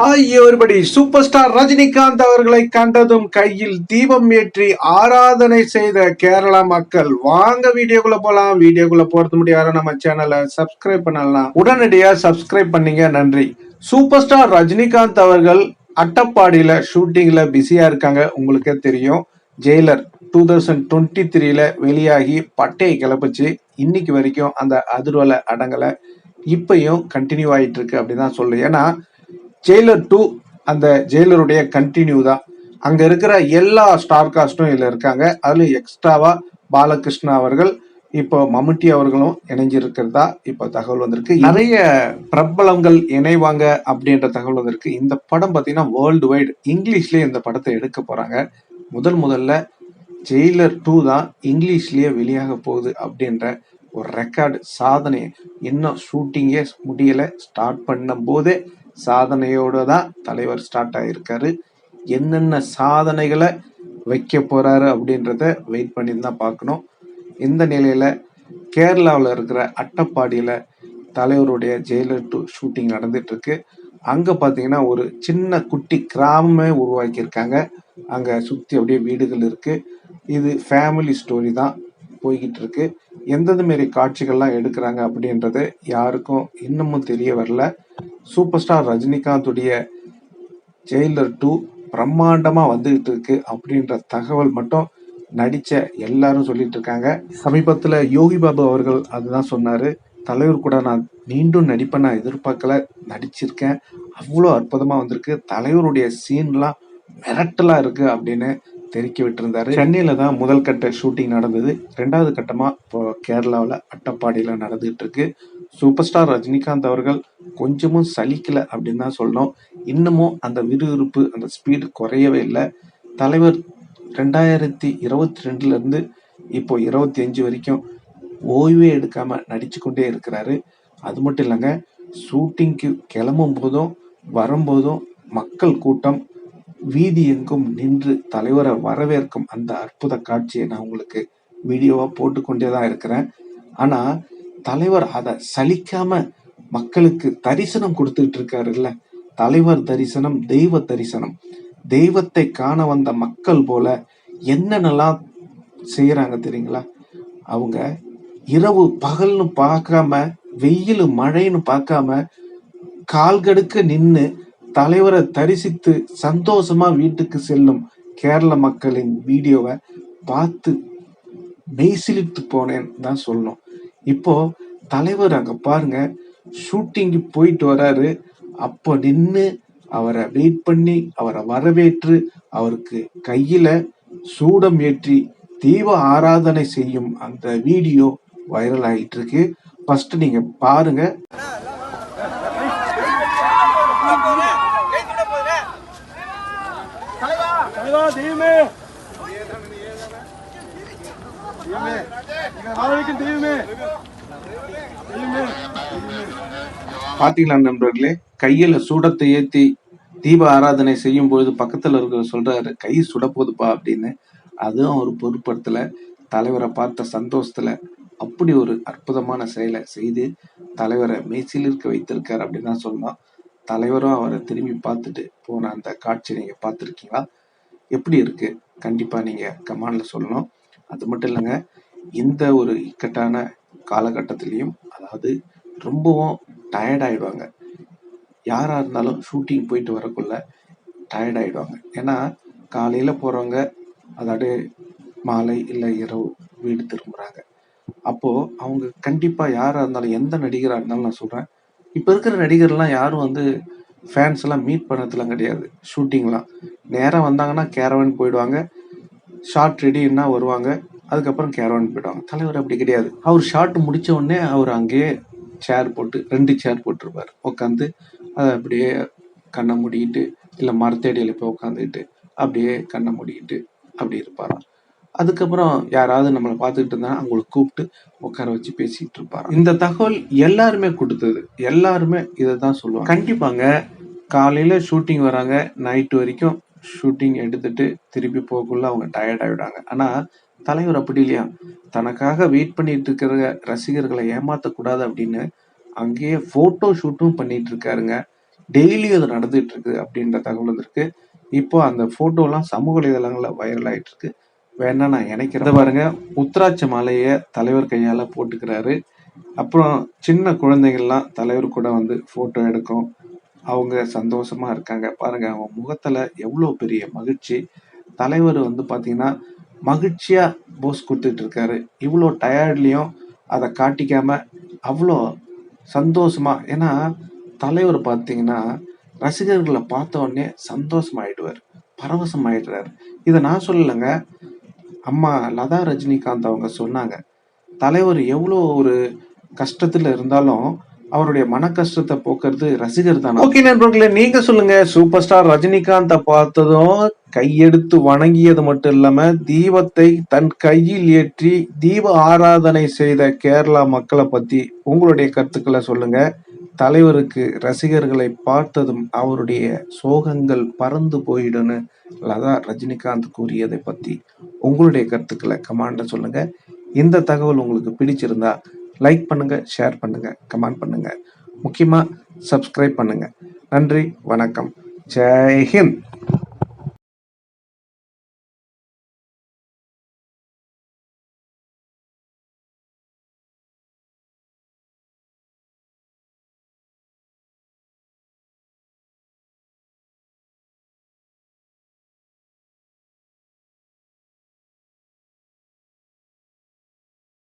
Hi everybody super star Rajinikanth அவர்களை கண்டதும் கையில் தீபம் ஏற்றி ஆராதனை செய்த கேரளா மக்கள் வாங்க வீடியோக்குள்ள போலாம். வீடியோக்குள்ள போறது முடியாது நம்ம சேனலை சப்ஸ்கிரைப் பண்ணலாம் உடனடியா சப்ஸ்கிரைப் பண்ணீங்க. நன்றி. சூப்பர் ஸ்டார் ரஜினிகாந்த் அவர்கள் அட்டப்பாடியில ஷூட்டிங்ல பிஸியா இருக்காங்க. உங்களுக்கே தெரியும். ஜெயிலர் டூ தௌசண்ட் டுவெண்ட்டி த்ரீல வெளியாகி பட்டையை கிளப்பிச்சு இன்னைக்கு வரைக்கும் அந்த அதிர்வலை அடங்கலை. இப்பயும் கண்டினியூ ஆயிட்டு இருக்கு அப்படின்னு தான் சொல்லு. ஏன்னா ஜெயிலர் டூ அந்த ஜெயிலருடைய கண்டினியூ தான். அங்க இருக்கிற எல்லா ஸ்டார் காஸ்டும் இதுல இருக்காங்க. அதுல எக்ஸ்ட்ராவா பாலகிருஷ்ணா அவர்கள் இப்போ மம்முட்டி அவர்களும் இணைஞ்சிருக்கிறதா இப்போ தகவல் வந்திருக்கு. நிறைய பிரபலங்கள் இணைவாங்க அப்படின்ற தகவல் வந்திருக்கு. இந்த படம் பார்த்தீங்கன்னா வேர்ல்டு வைடு இங்கிலீஷ்லயே இந்த படத்தை எடுக்க போறாங்க. முதல் முதல்ல ஜெயிலர் டூ தான் இங்கிலீஷ்லயே வெளியாக போகுது அப்படின்ற ஒரு ரெக்கார்டு சாதனை இன்னும் ஷூட்டிங்கே முடியல. ஸ்டார்ட் பண்ணும் போதே சாதனையோடு தான் தலைவர் ஸ்டார்ட் ஆகியிருக்காரு என்னென்ன சாதனைகளை வைக்க போகிறாரு அப்படின்றத வெயிட் பண்ணி தான் பார்க்கணும். இந்த நிலையில் கேரளாவில் இருக்கிற அட்டப்பாடியில் தலைவருடைய ஜெயிலர் டூ ஷூட்டிங் நடந்துட்டுருக்கு. அங்கே பார்த்தீங்கன்னா ஒரு சின்ன குட்டி கிராமமே உருவாக்கியிருக்காங்க. அங்கே சுற்றி அப்படியே வீடுகள் இருக்குது இது ஃபேமிலி ஸ்டோரி தான் போய்கிட்டு இருக்கு எந்தெந்த மாரி காட்சிகள்லாம் எடுக்கிறாங்க அப்படின்றது யாருக்கும் இன்னமும் தெரிய வரல. சூப்பர் ஸ்டார் ரஜினிகாந்துடைய ஜெயிலர் டூ பிரம்மாண்டமா வந்துகிட்டு இருக்கு அப்படின்ற தகவல் மட்டும் நடிச்ச எல்லாரும் சொல்லிட்டு இருக்காங்க. சமீபத்துல யோகி பாபு அவர்கள் அதுதான் சொன்னாரு. தலைவர் கூட நான் மீண்டும் நடிப்பை நான் எதிர்பார்க்கல நடிச்சிருக்கேன். அவ்வளோ அற்புதமா வந்திருக்கு. தலைவருடைய சீன்லாம் மிரட்டலா இருக்கு அப்படின்னு தெரிக்க விட்டுருந்தாரு. சென்னையில தான் முதல் கட்ட ஷூட்டிங் நடந்தது. ரெண்டாவது கட்டமா இப்போ கேரளாவில் அட்டப்பாடியில் நடந்துகிட்டு இருக்கு. சூப்பர் ஸ்டார் ரஜினிகாந்த் அவர்கள் கொஞ்சமும் சலிக்கல அப்படின்னு தான் சொல்லணும். இன்னமும் அந்த விறுவிறுப்பு அந்த ஸ்பீடு குறையவே இல்லை. தலைவர் ரெண்டாயிரத்தி இருபத்தி ரெண்டுலேருந்து இப்போ இருபத்தி அஞ்சு வரைக்கும் ஓய்வே எடுக்காமல் நடிச்சு கொண்டே இருக்கிறாரு. அது மட்டும் இல்லைங்க ஷூட்டிங்க்கு கிளம்பும் போதும் வரும்போதும் மக்கள் கூட்டம் வீதி எங்கும் நின்று தலைவரை வரவேற்கும் அந்த அற்புத காட்சியை நான் உங்களுக்கு வீடியோவாக போட்டுக்கொண்டே தான் இருக்கிறேன். ஆனால் தலைவர் அதை சலிக்காமல் மக்களுக்கு தரிசனம் கொடுத்துட்டு இருக்காருல்ல. தலைவர் தரிசனம் தெய்வ தரிசனம். தெய்வத்தை காண வந்த மக்கள் போல என்னென்னலாம் செய்யறாங்க தெரியுங்களா? அவங்க இரவு பகல்னு பார்க்காம வெயில் மழைன்னு பார்க்காம கால்கடுக்க நின்று தலைவரை தரிசித்து சந்தோஷமா வீட்டுக்கு செல்லும் கேரள மக்களின் வீடியோவை பார்த்து மெய்சிலித்து போனேன்னு தான் சொல்லணும். இப்போ தலைவர் அங்க பாருங்க ஷூட்டிங்கு போயிட்டு வராரு. அப்போ நின்று அவரை வெயிட் பண்ணி அவரை வரவேற்று அவருக்கு கையில சூடம் ஏற்றி தீப ஆராதனை செய்யும் அந்த வீடியோ வைரல் ஆகிட்டு இருக்கு ஃபர்ஸ்ட் நீங்க பாருங்க. தெய்வமே தெய்வமே. பார்த்தீங்களா பாத்தீங்களா நண்பர்களே? கையில சூடத்தை ஏத்தி தீப ஆராதனை செய்யும் பொழுது பக்கத்துல இருக்கிற சொல்றாரு கை சுடப்போகுதுப்பா அப்படின்னு. அதுவும் அவர் பொருட்படுத்தல தலைவரை பார்த்த சந்தோஷத்துல அப்படி ஒரு அற்புதமான செயலை செய்து தலைவரை மெய்சிலிருக்க வைத்திருக்காரு அப்படின்னு தான் சொல்லலாம் தலைவரும் அவரை திரும்பி பார்த்துட்டு போன அந்த காட்சி நீங்க பார்த்துருக்கீங்களா? எப்படி இருக்கு? கண்டிப்பா நீங்க கமான்ல சொல்லணும். அது மட்டும் இல்லைங்க இந்த ஒரு இக்கட்டான காலகட்டத்திலையும் அதாவது ரொம்பவும் டயர்ட் ஆயிடுவாங்க. இருந்தாலும் ஷூட்டிங் போயிட்டு வரக்குள்ள டயர்ட் ஆயிடுவாங்க. ஏன்னா காலையில் போகிறவங்க அதாவது மாலை இல்லை இரவு வீடு திரும்புகிறாங்க அப்போது அவங்க கண்டிப்பாக யாராக இருந்தாலும் எந்த நடிகராக இருந்தாலும் நான் சொல்கிறேன் இப்போ இருக்கிற நடிகர்லாம் யாரும் வந்து ஃபேன்ஸ் எல்லாம் மீட் பண்ணதுலாம் கிடையாது. ஷூட்டிங்லாம் நேராக வந்தாங்கன்னா கேரவன் போயிடுவாங்க. ஷார்ட் ரெடின்னா வருவாங்க. அதுக்கப்புறம் கேரவான் போயிடுவாங்க. தலைவர் அப்படி கிடையாது. அவர் ஷார்ட் முடிச்ச உடனே அவர் அங்கேயே சேர் போட்டு ரெண்டு சேர் போட்டிருப்பார். உட்காந்து அதை அப்படியே கண்ணை மூடிக்கிட்டு இல்லை மரத்தடியில் போய் உட்காந்துக்கிட்டு அப்படியே கண்ணை மூடிக்கிட்டு அப்படி இருப்பாராம். அதுக்கப்புறம் யாராவது நம்மளை பார்த்துக்கிட்டு இருந்தா அவங்களை கூப்பிட்டு உட்கார வச்சு பேசிட்டு இருப்பாராம். இந்த தகவல் எல்லாருமே கொடுத்தது. எல்லாருமே இதை தான் சொல்லுவாங்க. கண்டிப்பாங்க காலையில் ஷூட்டிங் வராங்க நைட்டு வரைக்கும் ஷூட்டிங் எடுத்துட்டு திருப்பி போகக்குள்ள அவங்க டயர்ட் ஆகிடுவாங்க ஆனால் தலைவர் அப்படி இல்லையா? தனக்காக வெயிட் பண்ணிட்டு இருக்கிற ரசிகர்களை ஏமாத்தக்கூடாது அப்படின்னு அங்கேயே போட்டோ ஷூட்டும் பண்ணிட்டு இருக்காருங்க. டெய்லி அது நடந்துட்டு இருக்கு அப்படின்ற தகவல் இருக்கு. இப்போ அந்த போட்டோலாம் சமூக வலைதளங்களில் வைரல் ஆயிட்டு இருக்கு. வேணா நான் இணைக்கிறத பாருங்க. உத்ராட்ச மாலையை தலைவர் கையால போட்டுக்கிறாரு. அப்புறம் சின்ன குழந்தைகள்லாம் தலைவர் கூட வந்து போட்டோ எடுக்கும். அவங்க சந்தோஷமா இருக்காங்க. பாருங்க அவங்க முகத்துல எவ்வளோ பெரிய மகிழ்ச்சி. தலைவர் வந்து பாத்தீங்கன்னா மகிழ்ச்சியா போஸ் கொடுத்துட்டு இருக்காரு இவ்வளோ டயர்ட்லயும் அதை காட்டிக்காம அவ்வளோ சந்தோஷமா ஏன்னா தலைவர் பார்த்தீங்கன்னா ரசிகர்களை பார்த்த உடனே சந்தோஷமாயிடுவார் பரவசம் ஆயிடுறாரு இதை நான் சொல்லலைங்க. அம்மா லதா ரஜினிகாந்த் அவங்க சொன்னாங்க தலைவர் எவ்வளோ ஒரு கஷ்டத்தில் இருந்தாலும் அவருடைய மன கஷ்டத்தை போக்குறது ரசிகர் தானே? ஓகே நண்பர்களே நீங்க சொல்லுங்க. சூப்பர் ஸ்டார் ரஜினிகாந்த பார்த்ததும் கையெடுத்து வணங்கியது மட்டும் இல்லாம தீபத்தை தன் கையில் ஏற்றி தீப ஆராதனை செய்த கேரளா மக்களை பத்தி உங்களுடைய கருத்துக்களை சொல்லுங்க. தலைவருக்கு ரசிகர்களை பார்த்ததும் அவருடைய சோகங்கள் பறந்து போயிடும்னு லதா ரஜினிகாந்த் கூறியதை பத்தி உங்களுடைய கருத்துக்களை கமாண்ட சொல்லுங்க. இந்த தகவல் உங்களுக்கு பிடிச்சிருந்தா லைக் பண்ணுங்கள் ஷேர் பண்ணுங்கள் கமெண்ட் பண்ணுங்கள் முக்கியமாக சப்ஸ்கிரைப் பண்ணுங்கள் நன்றி வணக்கம். ஜெய்ஹிந்த்